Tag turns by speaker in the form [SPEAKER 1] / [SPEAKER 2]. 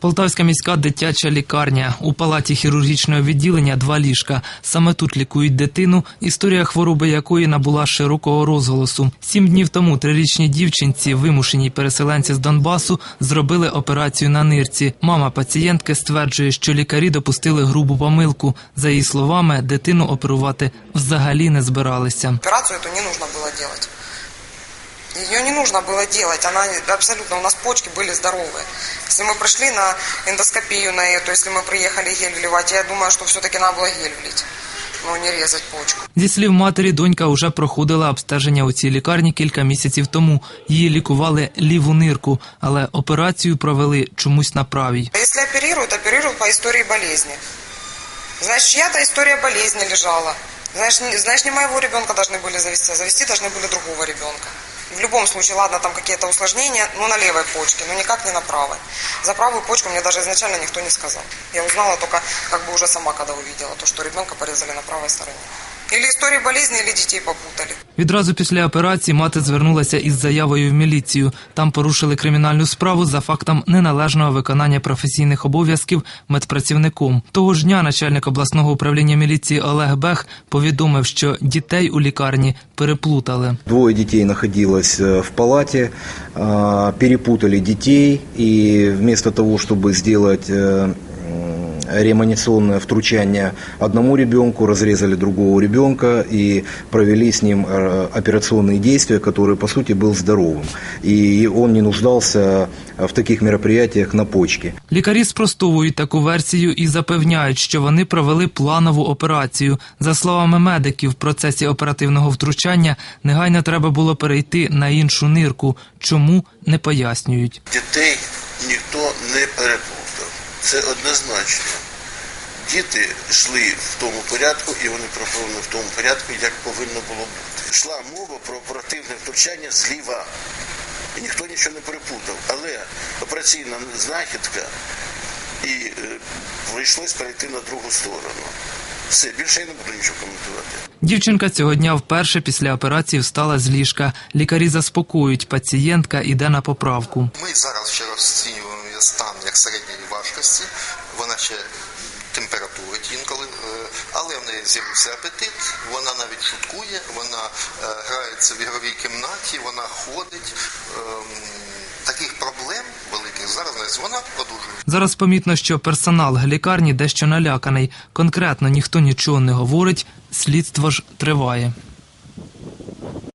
[SPEAKER 1] Полтавська міська дитяча лікарня. У палаті хірургічного відділення два ліжка. Саме тут лікують дитину, історія хвороби якої набула широкого розголосу. Сім днів тому трирічній дівчинці, вимушеній переселенці з Донбасу, зробили операцію на нирці. Мама пацієнтки стверджує, що лікарі допустили грубу помилку. За її словами, дитину оперувати взагалі не збиралися.
[SPEAKER 2] Операцию эту не нужно было делать. Ее не нужно было делать, она абсолютно, у нас почки были здоровые. Если мы пришли на эндоскопию на эту, если мы приехали гель вливать, я думаю, что все-таки надо было гель влить, но не резать почку.
[SPEAKER 1] Зі слів матері, донька вже проходила обстеження у цій лікарні кілька місяців тому. Її лікували ліву нирку, але операцію провели чомусь на правій.
[SPEAKER 2] А Если оперируют, оперируют по истории болезни. Значит, чья-то история болезни лежала. Знаешь, не, знаешь, не моего ребенка должны были завести, а завести должны были другого ребенка. В любом случае, ладно, там какие-то усложнения, но на левой почке, но никак не на правой. За правую почку мне даже изначально никто не сказал. Я узнала только как бы уже сама, когда увидела то, что ребенка порезали на правой стороне. Или истории болезни, или детей попутали.
[SPEAKER 1] Відразу після операції мати звернулася із заявою в міліцію. Там порушили кримінальну справу за фактом неналежного виконання професійних обов'язків медпрацівником. Того ж дня начальник обласного управління міліції Олег Бех повідомив, що дітей у лікарні переплутали.
[SPEAKER 3] Двое детей находилось э, в палате, а, перепутали детей и вместо того, чтобы сделать э, м, реанимационное втручание одному ребенку, разрезали другого ребенка и провели с ним э, операционные действия, который по сути был здоровым. И он не нуждался в таких мероприятиях на почке.
[SPEAKER 1] Лікарі спростовують таку версію і запевняють, що вони провели планову операцію. За словами медиків, в процесі оперативного втручання негайно треба було перейти на іншу нирку. Чому не пояснюють.
[SPEAKER 4] Дітей ніхто не переплутав. Це однозначно. Діти йшли в тому порядку, і вони проходили в тому порядку, як повинно було бути. Йшла мова про оперативне втручання зліва. І ніхто нічого не переплутав. Але операційна знахідка і е, прийшлось перейти на другу сторону. Все, більше я не буду нічого коментувати.
[SPEAKER 1] Дівчинка цього дня вперше після операції встала з ліжка. Лікарі заспокоюють, пацієнтка іде на поправку.
[SPEAKER 5] Ми зараз ще розцінюємо стан як середньої важкості, вона ще температурить інколи, е, але в неї з'явився апетит, вона навіть шуткує, вона е, грається в ігровій кімнаті, вона ходить. Ем, Таких проблем великих зараз вона продовжує.
[SPEAKER 1] Зараз помітно, що персонал лікарні дещо наляканий. Конкретно ніхто нічого не говорить. Слідство ж триває.